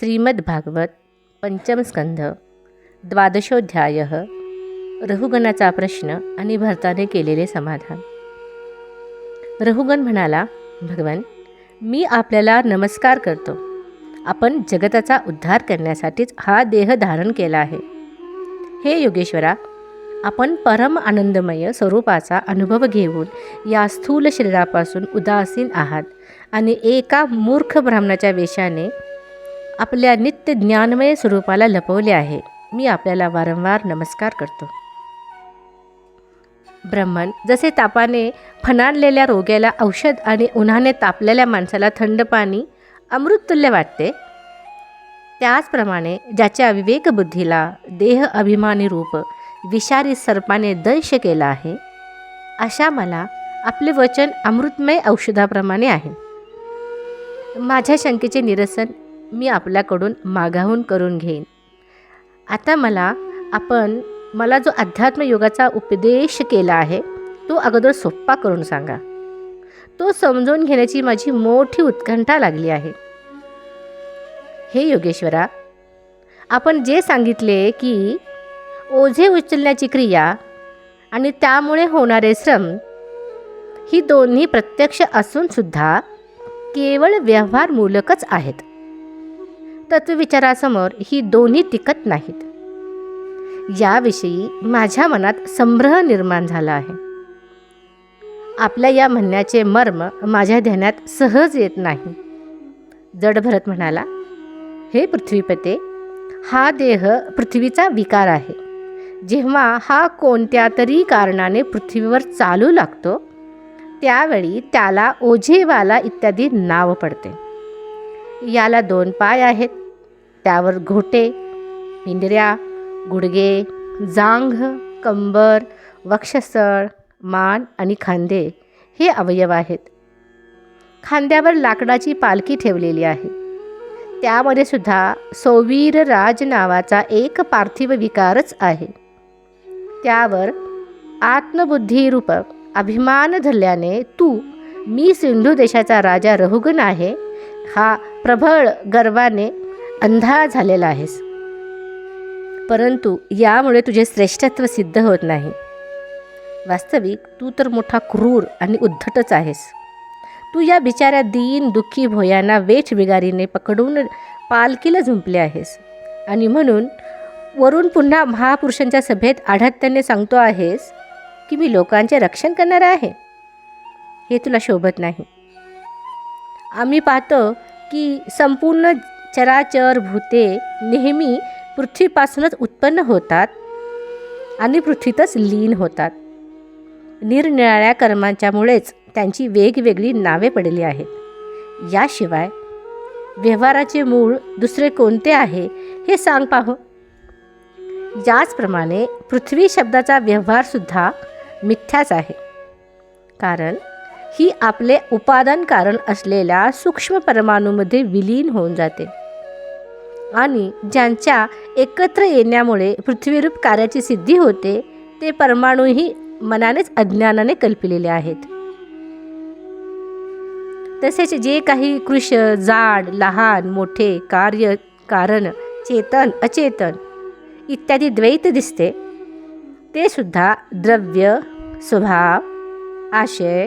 श्रीमद्भागवत पंचमस्कंध द्वादशोध्याय रहुगणाचा प्रश्न आणि भरताने केलेले समाधान. रहुगण म्हणाला भगवान मी आपल्याला नमस्कार करतो. आपण जगताचा उद्धार करण्यासाठीच हा देह धारण केला आहे. हे योगेश्वरा आपण परम आनंदमय स्वरूपाचा अनुभव घेऊन या स्थूल शरीरापासून उदासीन आहात आणि एका मूर्ख ब्राह्मणाच्या वेशाने आपल्या नित्य ज्ञानमय स्वरूपाला लपवले आहे. मी आपल्याला वारंवार नमस्कार करतो. ब्रह्मन जसे तापाने फनाडलेल्या रोग्याला औषध आणि उन्हाने तापलेल्या माणसाला थंड पाणी अमृततुल्य वाटते. त्याचप्रमाणे ज्याच्या विवेकबुद्धीला देह अभिमानी रूप विषारी सर्पाने दंश केला आहे अशा मला आपले वचन अमृतमय औषधाप्रमाणे आहे. माझ्या शंकेचे निरसन मी आपल्याकडून मागाहून करून घेईन. आता मला आपण मला जो अध्यात्मयोगाचा उपदेश केला आहे तो अगोदर सोप्पा करून सांगा. तो समजून घेण्याची माझी मोठी उत्कंठा लागली आहे. हे योगेश्वरा आपण जे सांगितले की ओझे उचलण्याची क्रिया आणि त्यामुळे होणारे श्रम ही दोन्ही प्रत्यक्ष असूनसुद्धा केवळ व्यवहारमूलकच आहेत. तत्वविचारासमोर ही दोन्ही टिकत नाहीत. याविषयी माझ्या मनात संभ्रह निर्माण झाला आहे. आपल्या या म्हणण्याचे मर्म माझ्या ध्यानात सहज येत नाही. जड भरत म्हणाला हे पृथ्वीपते हा देह पृथ्वीचा विकार आहे. जेव्हा हा कोणत्या तरी कारणाने पृथ्वीवर चालू लागतो त्यावेळी त्याला ओझेवाला इत्यादी नाव पडते. याला दोन पाय आहेत. त्यावर घोटे पिंजऱ्या गुडगे जांघ कंबर वक्षस्थळ मान आणि खांदे हे अवयव आहेत. खांद्यावर लाकडाची पालखी ठेवलेली आहे. त्यामध्ये सुद्धा सौवीर राज नावाचा एक पार्थिव विकारच आहे. त्यावर आत्मबुद्धीरूप अभिमान धरल्याने तू मी सिंधू देशाचा राजा रहुगण आहे. हा प्रबळ गर्वाने अंधा झालेला आहेस. परंतु यामुळे तुझे श्रेष्ठत्व सिद्ध होत नाही. वास्तविक तू तर मोठा क्रूर आणि उद्धटच आहेस. तू या बिचाऱ्या दीन दुःखी भोयांना वेठ बिगारीने पकडून पालखीला झुंपले आहेस. आणि म्हणून वरून पुन्हा महापुरुषांच्या सभेत आढात्याने सांगतो आहेस की मी लोकांचे रक्षण करणार आहे. हे तुला शोभत नाही. आम्ही पाहतो की संपूर्ण चराचर भूते नेहमी पृथ्वीपासूनच उत्पन्न होतात आणि पृथ्वीतच लीन होतात. निरनिराळ्या कर्मांच्यामुळेच त्यांची वेगवेगळी नावे पडली आहेत. याशिवाय व्यवहाराचे मूळ दुसरे कोणते आहे हे सांग पाहू. याचप्रमाणे पृथ्वी शब्दाचा व्यवहारसुद्धा मिथ्याच आहे. कारण ही आपले उपादान कारण असलेल्या सूक्ष्म परमाणूमध्ये विलीन होऊन जाते. आणि ज्यांच्या एकत्र येण्यामुळे पृथ्वीरूप कार्याची सिद्धी होते ते परमाणूही मनानेच अज्ञानाने कल्पिलेले आहेत. तसेच जे काही कृश जाड लहान मोठे कार्य कारण चेतन अचेतन इत्यादी द्वैत दिसते ते सुद्धा द्रव्य स्वभाव आशय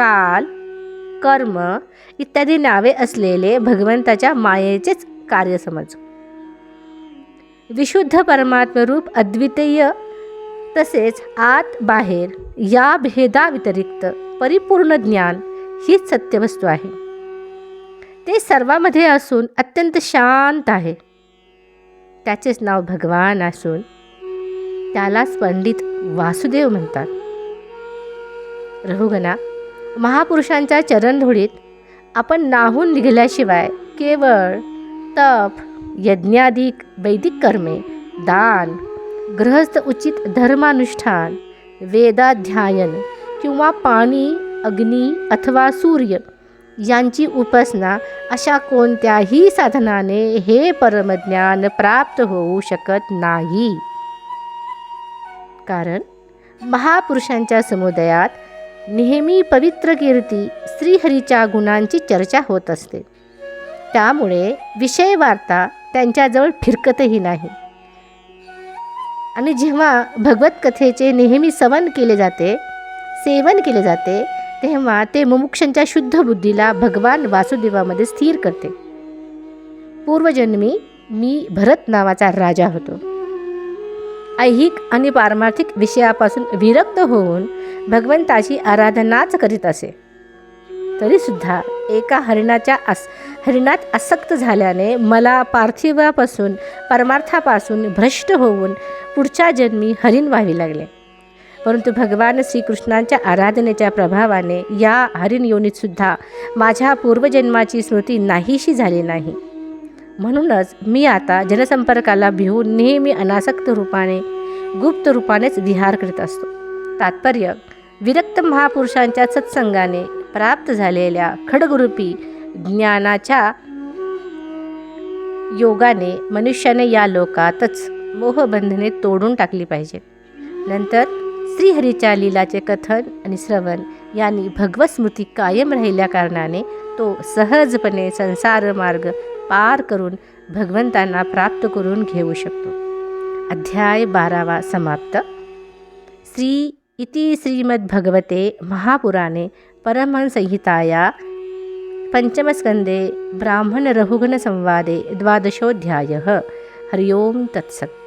काल कर्म इत्यादी नावे असलेले भगवंताच्या मायेचेच कार्य समज. विशुद्ध परमात्मरूप अद्वितीय तसेच आत बाहेर या भेदाव्यतिरिक्त परिपूर्ण ज्ञान हीच सत्यवस्तू आहे. ते सर्वामध्ये असून अत्यंत शांत आहे. त्याचेच नाव भगवान असून त्यालाच पंडित वासुदेव म्हणतात. रघुगणा महापुरुषांच्या चरणधुळीत आपण नाहून निघाल्याशिवाय केवळ तप यज्ञाधिक वैदिक कर्मे दान गृहस्थ उचित धर्मानुष्ठान वेदाध्यायन किंवा पाणी अग्नी अथवा सूर्य यांची उपासना अशा कोणत्याही साधनाने हे परमज्ञान प्राप्त होऊ शकत नाही. कारण महापुरुषांच्या समुदायात नेहमी पवित्र कीर्ती श्रीहरीच्या गुणांची चर्चा होत असते. त्यामुळे विषय वार्ता त्यांच्याजवळ फिरकतही नाही. आणि जेव्हा भगवत कथेचे नेहमी सवन केले जाते सेवन केले जाते तेव्हा ते मुमुक्षांच्या शुद्ध बुद्धीला भगवान वासुदेवामध्ये स्थिर करते. पूर्वजन्मी मी भरत नावाचा राजा होतो. ऐहिक आणि पारमार्थिक विषयापासून विरक्त होऊन भगवंताची आराधनाच करीत असे. तरीसुद्धा एका हरिणाच्या आस हरिणात आसक्त झाल्याने मला पार्थिवापासून परमार्थापासून भ्रष्ट होऊन पुढच्या जन्मी हरिण व्हावी लागले. परंतु भगवान श्रीकृष्णांच्या आराधनेच्या प्रभावाने या हरिण योनीतसुद्धा माझ्या पूर्वजन्माची स्मृती नाहीशी झाली नाही. म्हणूनच मी आता जनसंपर्काला भिवून नेहमी अनासक्त रूपाने गुप्त रूपानेच विहार करीत असतो. तात्पर्य विरक्त महापुरुषांच्या सत्संगाने प्राप्त झालेल्या खडगरूपी ज्ञानाच्या योगाने मनुष्याने या लोकातच मोहबंधने तोडून टाकली पाहिजेत नंतर श्रीहरीच्या लीलाचे कथन आणि श्रवण यांनी भगवत स्मृती कायम राहिल्या कारणाने तो सहजपणे संसार मार्ग पार करून भगवंतांना प्राप्त करून घेऊ शकतो. अध्याय बारावा समाप्त. श्री इति श्रीमद्भगवते महापुराणे परमहंसंहिताया पञ्चमस्कन्धे ब्राह्मणरघुगणसंवादे द्वादशोऽध्यायः. हरि ओं तत्सत्.